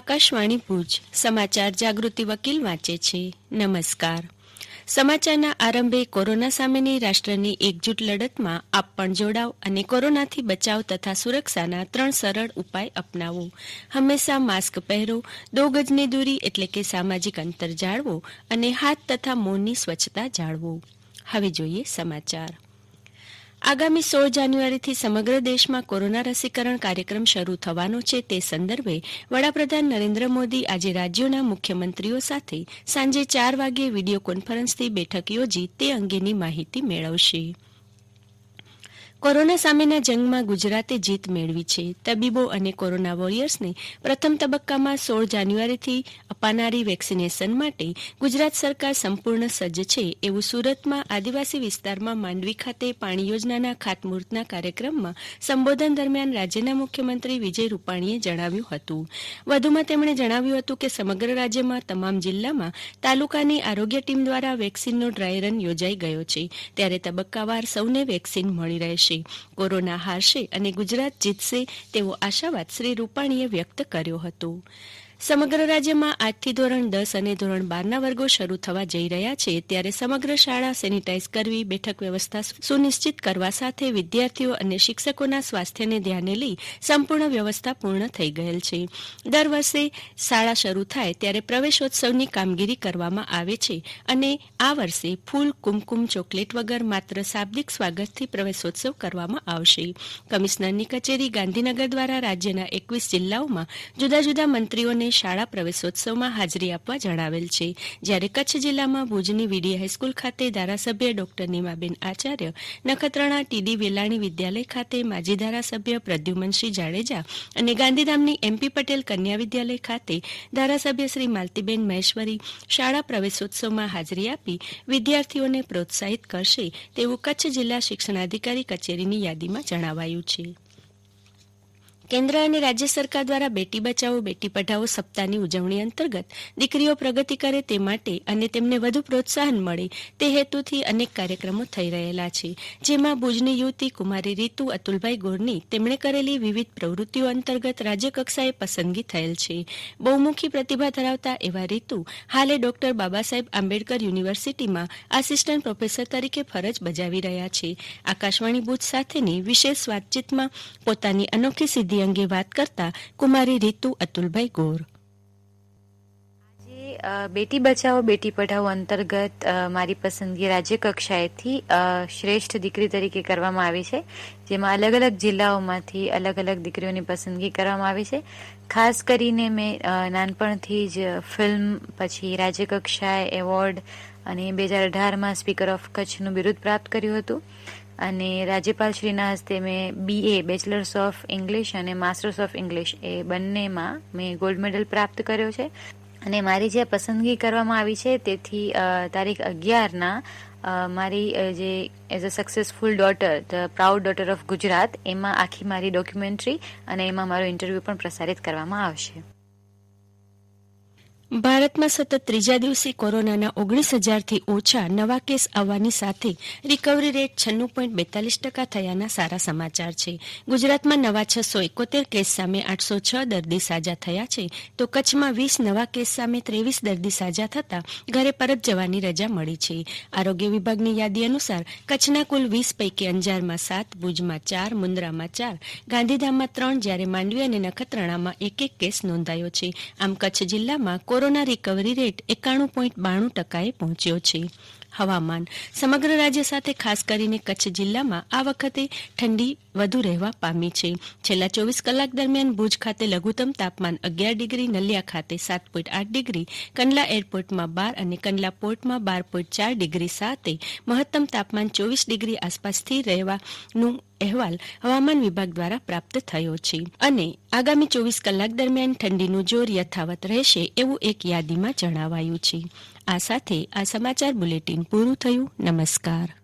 આકાશવાણી ભુજ. સમાચાર જાગૃતિ વકીલ વાંચે છે. નમસ્કાર. સમાચારના આરંભે કોરોના સામેની રાષ્ટ્રની એકજૂટ લડતમાં આપ પણ જોડાવ અને કોરોનાથી બચાવ તથા સુરક્ષાના ત્રણ સરળ ઉપાય અપનાવો. હંમેશા માસ્ક પહેરો, દો ગજની દૂરી એટલે કે સામાજિક અંતર જાળવો અને હાથ તથા મોંની સ્વચ્છતા જાળવો. હવે જોઈએ સમાચાર. આગામી સોળ જાન્યુઆરીથી સમગ્ર દેશમાં કોરોના રસીકરણ કાર્યક્રમ શરૂ થવાનો છે. તે સંદર્ભે વડાપ્રધાન નરેન્દ્ર મોદી આજે રાજ્યોના મુખ્યમંત્રીઓ સાથે સાંજે ચાર વાગ્યે વીડિયો કોન્ફરન્સથી બેઠક યોજી તે અંગેની માહિતી મેળવશે. કોરોના સામેના જંગમાં ગુજરાતે જીત મેળવી છે. તબીબો અને કોરોના વોરિયર્સને પ્રથમ તબક્કામાં સોળ જાન્યુઆરીથી અપાનારી વેક્સિનેશન માટે ગુજરાત સરકાર સંપૂર્ણ સજ્જ છે એવું સુરતમાં આદિવાસી વિસ્તારમાં માંડવી ખાતે પાણી યોજનાના ખાતમુહૂર્તના કાર્યક્રમમાં સંબોધન દરમિયાન રાજ્યના મુખ્યમંત્રી વિજય રૂપાણીએ જણાવ્યું હતું. વધુમાં તેમણે જણાવ્યું હતું કે સમગ્ર રાજ્યમાં તમામ જિલ્લામાં તાલુકાની આરોગ્ય ટીમ દ્વારા વેક્સિનનો ડ્રાય રન યોજાઈ ગયો છે. ત્યારે તબક્કાવાર સૌને વેક્સિન મળી રહેશે. કોરોના હારશે અને ગુજરાત જીતશે તેવો આશાવાદ શ્રી રૂપાણીએ વ્યક્ત કર્યો હતો. સમગ્ર રાજ્યમાં આજથી ધોરણ દસ અને ધોરણ બારના વર્ગો શરૂ થવા જઈ રહ્યા છે. ત્યારે સમગ્ર શાળા સેનિટાઈઝ કરવી, બેઠક વ્યવસ્થા સુનિશ્ચિત કરવા સાથે વિદ્યાર્થીઓ અને શિક્ષકોના સ્વાસ્થ્યને ધ્યાને લઈ સંપૂર્ણ વ્યવસ્થા પૂર્ણ થઈ ગયેલ છે. દર વર્ષે શાળા શરૂ થાય ત્યારે પ્રવેશોત્સવની કામગીરી કરવામાં આવે છે અને આ વર્ષે ફૂલ કુમકુમ ચોકલેટ વગર માત્ર શાબ્દિક સ્વાગતથી પ્રવેશોત્સવ કરવામાં આવશે. કમિશનરની કચેરી ગાંધીનગર દ્વારા રાજ્યના એકવીસ જિલ્લાઓમાં જુદા જુદા મંત્રીઓને શાળા પ્રવેશોત્સવમાં હાજરી આપવા જણાવેલ છે. જ્યારે કચ્છ જિલ્લામાં ભુજની વીડી હાઈસ્કૂલ ખાતે ધારાસભ્ય ડોક્ટર નીમાબેન આચાર્ય, નખત્રાણા ટીડી વેલાણી વિદ્યાલય ખાતે માજી ધારાસભ્ય પ્રદ્યુમનસિંહ જાડેજા અને ગાંધીધામની એમપી પટેલ કન્યા વિદ્યાલય ખાતે ધારાસભ્ય શ્રી માલતીબેન મહેશ્વરી શાળા પ્રવેશોત્સવમાં હાજરી આપી વિદ્યાર્થીઓને પ્રોત્સાહિત કરશે તેવું કચ્છ જિલ્લા શિક્ષણાધિકારી કચેરીની યાદીમાં જણાવાયું છે. કેન્દ્ર અને રાજ્ય સરકાર દ્વારા બેટી બચાવો, બેટી પઢાઓ સપ્તાહની ઉજવણી અંતર્ગત દીકરીઓ પ્રગતિ કરે તે માટે અને તેમને વધુ પ્રોત્સાહન મળે તે હેતુથી અનેક કાર્યક્રમો થઈ રહેલા છે. જેમાં ભુજની યુવતી કુમારી રીતુ, અતુલભાઈ ગોરની તેમણે કરેલી વિવિધ પ્રવૃત્તિઓ અંતર્ગત રાજ્યકક્ષાએ પસંદગી થયેલ છે. બહુમુખી પ્રતિભા ધરાવતા એવા રીતુ હાલે ડોક્ટર બાબા સાહેબ આંબેડકર યુનિવર્સિટીમાં આસિસ્ટન્ટ પ્રોફેસર તરીકે ફરજ બજાવી રહ્યા છે. આકાશવાણી ભુજ સાથેની વિશેષ વાતચીતમાં પોતાની અનોખી સિદ્ધિ અંગે વાત કરતા કુમારી રીતુ અતુલભાઈ ગોર. બેટી બચાવો, બેટી પઢાઓ અંતર્ગત મારી પસંદગી રાજ્ય કક્ષાએથી શ્રેષ્ઠ દીકરી તરીકે કરવામાં આવી છે. જેમાં અલગ અલગ જિલ્લાઓમાંથી અલગ અલગ દીકરીઓની પસંદગી કરવામાં આવી છે. ખાસ કરીને મેં નાનપણથી જ ફિલ્મ, પછી રાજ્ય કક્ષાએ એવોર્ડ અને બે હજાર અઢારમાં સ્પીકર ઓફ કચ્છનું બિરુદ પ્રાપ્ત કર્યું હતું. અને રાજ્યપાલશ્રીના હસ્તે મેં B A bachelors of English અને માસ્ટર્સ ઓફ ઇંગ્લિશ એ બંનેમાં મેં ગોલ્ડ મેડલ પ્રાપ્ત કર્યો છે. અને મારી જે પસંદગી કરવામાં આવી છે તેથી તારીખ અગિયારના મારી જે as a successful daughter the proud daughter of Gujarat એમાં આખી મારી ડોક્યુમેન્ટરી અને એમાં મારો ઇન્ટરવ્યૂ પણ પ્રસારિત કરવામાં આવશે. ભારતમાં સતત ત્રીજા દિવસે કોરોનાના ઓગણીસ હજારથી ઓછા નવા કેસ આવવાની સાથે રિકવરી રેટ છન્નું પોઈન્ટ બેતાલીસ ટકા થયાના સારા સમાચાર છે. ગુજરાતમાં નવા છસો એકોતેર કેસ સામે આઠસો છ દર્દી સાજા થયા છે. તો કચ્છમાં વીસ નવા કેસ સામે ત્રેવીસ દર્દી સાજા થતાં ઘરે પરત જવાની રજા મળી છે. આરોગ્ય વિભાગની યાદી અનુસાર કચ્છના કુલ વીસ પૈકી અંજારમાં સાત, ભુજમાં ચાર, મુન્દ્રામાં ચાર, ગાંધીધામમાં ત્રણ જ્યારે માંડવી અને નખત્રાણામાં એક એક કેસ નોંધાયો છે. આમ કચ્છ જિલ્લામાં કોરોના રિકવરી રેટ એકાણું પોઈન્ટ બાણું ટકાએ પહોંચ્યો છે. હવામાન સમગ્ર રાજ્ય સાથે ખાસ કરીને કચ્છ જિલ્લામાં આ વખતે ઠંડી વધુ રહેવા પામી છે. છેલ્લા ચોવીસ કલાક દરમિયાન ભુજ ખાતે લઘુત્તમ તાપમાન અગિયાર ડિગ્રી, નલિયા ખાતે સાત પોઈન્ટ આઠ ડિગ્રી, કંડલા એરપોર્ટમાં બાર અને કંડલા પોર્ટમાં બાર પોઈન્ટ ચાર ડિગ્રી સાથે મહત્તમ તાપમાન ચોવીસ ડિગ્રી આસપાસ સ્થિર રહેવાનું અહેવાલ હવામાન વિભાગ દ્વારા પ્રાપ્ત થયો છે. અને આગામી ચોવીસ કલાક દરમિયાન ઠંડીનું જોર યથાવત રહેશે એવું એક યાદીમાં જણાવાયું છે. આ સાથે આ સમાચાર બુલેટિન પૂરું થયું. નમસ્કાર.